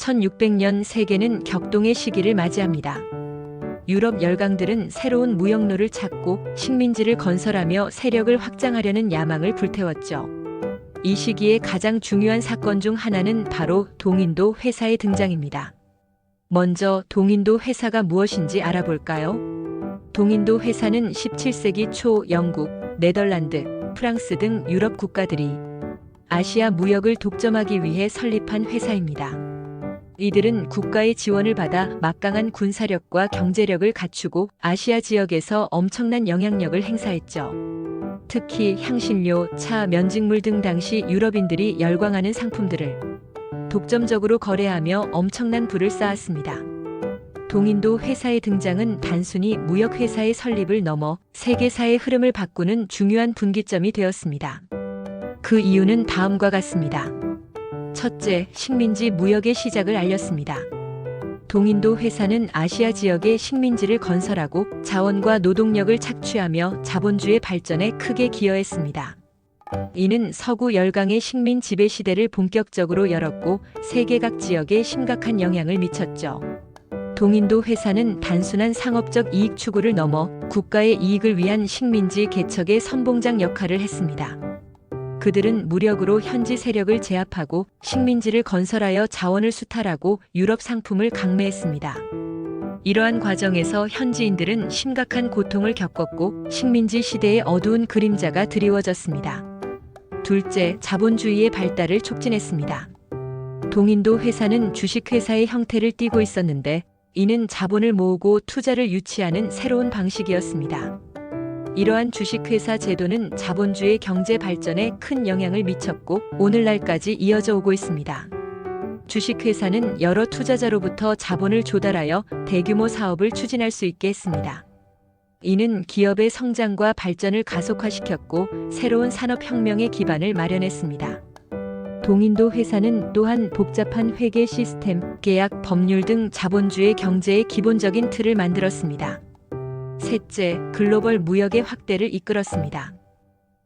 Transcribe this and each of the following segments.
1600년 세계는 격동의 시기를 맞이합니다. 유럽 열강들은 새로운 무역로를 찾고 식민지를 건설하며 세력을 확장하려는 야망을 불태웠죠. 이 시기에 가장 중요한 사건 중 하나는 바로 동인도 회사의 등장입니다. 먼저 동인도 회사가 무엇인지 알아볼까요? 동인도 회사는 17세기 초 영국, 네덜란드, 프랑스 등 유럽 국가들이 아시아 무역을 독점하기 위해 설립한 회사입니다. 이들은 국가의 지원을 받아 막강한 군사력과 경제력을 갖추고 아시아 지역에서 엄청난 영향력을 행사했죠. 특히 향신료, 차, 면직물 등 당시 유럽인들이 열광하는 상품들을 독점적으로 거래하며 엄청난 부를 쌓았습니다. 동인도 회사의 등장은 단순히 무역 회사의 설립을 넘어 세계사의 흐름을 바꾸는 중요한 분기점이 되었습니다. 그 이유는 다음과 같습니다. 첫째, 식민지 무역의 시작을 알렸습니다. 동인도 회사는 아시아 지역의 식민지를 건설하고 자원과 노동력을 착취하며 자본주의 발전에 크게 기여했습니다. 이는 서구 열강의 식민 지배 시대를 본격적으로 열었고 세계 각 지역에 심각한 영향을 미쳤죠. 동인도 회사는 단순한 상업적 이익 추구를 넘어 국가의 이익을 위한 식민지 개척의 선봉장 역할을 했습니다. 그들은 무력으로 현지 세력을 제압하고 식민지를 건설하여 자원을 수탈하고 유럽 상품을 강매했습니다. 이러한 과정에서 현지인들은 심각한 고통을 겪었고 식민지 시대의 어두운 그림자가 드리워졌습니다. 둘째, 자본주의의 발달을 촉진했습니다. 동인도 회사는 주식회사의 형태를 띠고 있었는데 이는 자본을 모으고 투자를 유치하는 새로운 방식이었습니다. 이러한 주식회사 제도는 자본주의 경제 발전에 큰 영향을 미쳤고 오늘날까지 이어져 오고 있습니다. 주식회사는 여러 투자자로부터 자본을 조달하여 대규모 사업을 추진할 수 있게 했습니다. 이는 기업의 성장과 발전을 가속화시켰고 새로운 산업혁명의 기반을 마련했습니다. 동인도 회사는 또한 복잡한 회계 시스템, 계약, 법률 등 자본주의 경제의 기본적인 틀을 만들었습니다. 셋째, 글로벌 무역의 확대를 이끌었습니다.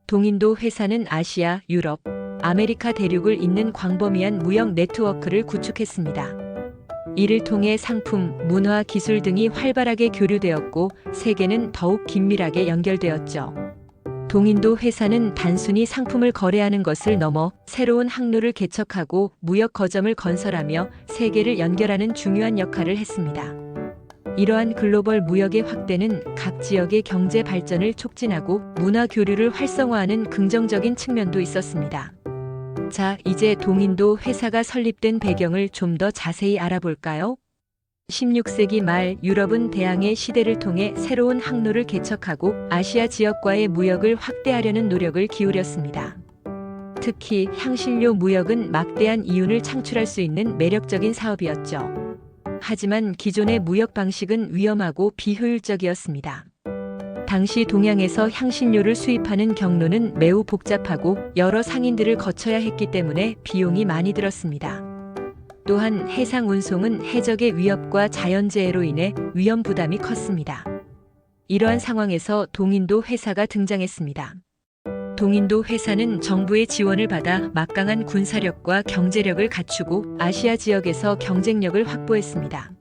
동인도 회사는 아시아, 유럽, 아메리카 대륙을 잇는 광범위한 무역 네트워크를 구축했습니다. 이를 통해 상품, 문화, 기술 등이 활발하게 교류되었고 세계는 더욱 긴밀하게 연결되었죠. 동인도 회사는 단순히 상품을 거래하는 것을 넘어 새로운 항로를 개척하고 무역 거점을 건설하며 세계를 연결하는 중요한 역할을 했습니다. 이러한 글로벌 무역의 확대는 각 지역의 경제 발전을 촉진하고 문화 교류를 활성화하는 긍정적인 측면도 있었습니다. 자, 이제 동인도 회사가 설립된 배경을 좀 더 자세히 알아볼까요? 16세기 말 유럽은 대항해 시대를 통해 새로운 항로를 개척하고 아시아 지역과의 무역을 확대하려는 노력을 기울였습니다. 특히 향신료 무역은 막대한 이윤을 창출할 수 있는 매력적인 사업이었죠. 하지만 기존의 무역 방식은 위험하고 비효율적이었습니다. 당시 동양에서 향신료를 수입하는 경로는 매우 복잡하고 여러 상인들을 거쳐야 했기 때문에 비용이 많이 들었습니다. 또한 해상 운송은 해적의 위협과 자연재해로 인해 위험 부담이 컸습니다. 이러한 상황에서 동인도 회사가 등장했습니다. 동인도 회사는 정부의 지원을 받아 막강한 군사력과 경제력을 갖추고 아시아 지역에서 경쟁력을 확보했습니다.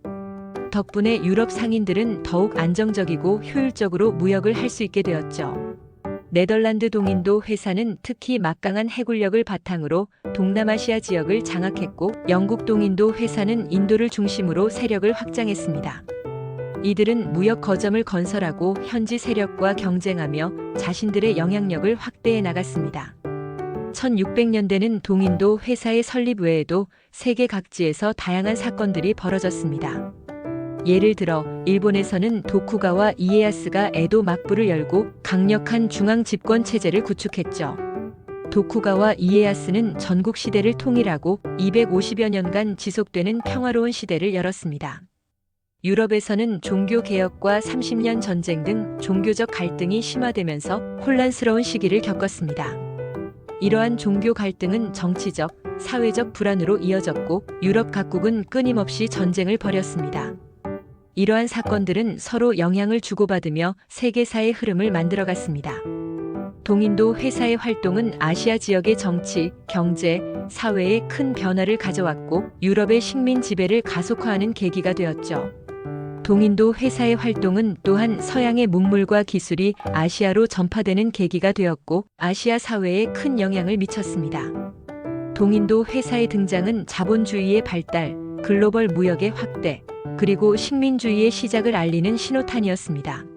덕분에 유럽 상인들은 더욱 안정적이고 효율적으로 무역을 할 수 있게 되었죠. 네덜란드 동인도 회사는 특히 막강한 해군력을 바탕으로 동남아시아 지역을 장악했고 영국 동인도 회사는 인도를 중심으로 세력을 확장했습니다. 이들은 무역 거점을 건설하고 현지 세력과 경쟁하며 자신들의 영향력을 확대해 나갔습니다. 1600년대는 동인도 회사의 설립 외에도 세계 각지에서 다양한 사건들이 벌어졌습니다. 예를 들어 일본에서는 도쿠가와 이에야스가 에도 막부를 열고 강력한 중앙 집권 체제를 구축했죠. 도쿠가와 이에야스는 전국 시대를 통일하고 250여 년간 지속되는 평화로운 시대를 열었습니다. 유럽에서는 종교 개혁과 30년 전쟁 등 종교적 갈등이 심화되면서 혼란스러운 시기를 겪었습니다. 이러한 종교 갈등은 정치적, 사회적 불안으로 이어졌고 유럽 각국은 끊임없이 전쟁을 벌였습니다. 이러한 사건들은 서로 영향을 주고받으며 세계사의 흐름을 만들어갔습니다. 동인도 회사의 활동은 아시아 지역의 정치, 경제, 사회에 큰 변화를 가져왔고 유럽의 식민 지배를 가속화하는 계기가 되었죠. 동인도 회사의 활동은 또한 서양의 문물과 기술이 아시아로 전파되는 계기가 되었고 아시아 사회에 큰 영향을 미쳤습니다. 동인도 회사의 등장은 자본주의의 발달, 글로벌 무역의 확대, 그리고 식민주의의 시작을 알리는 신호탄이었습니다.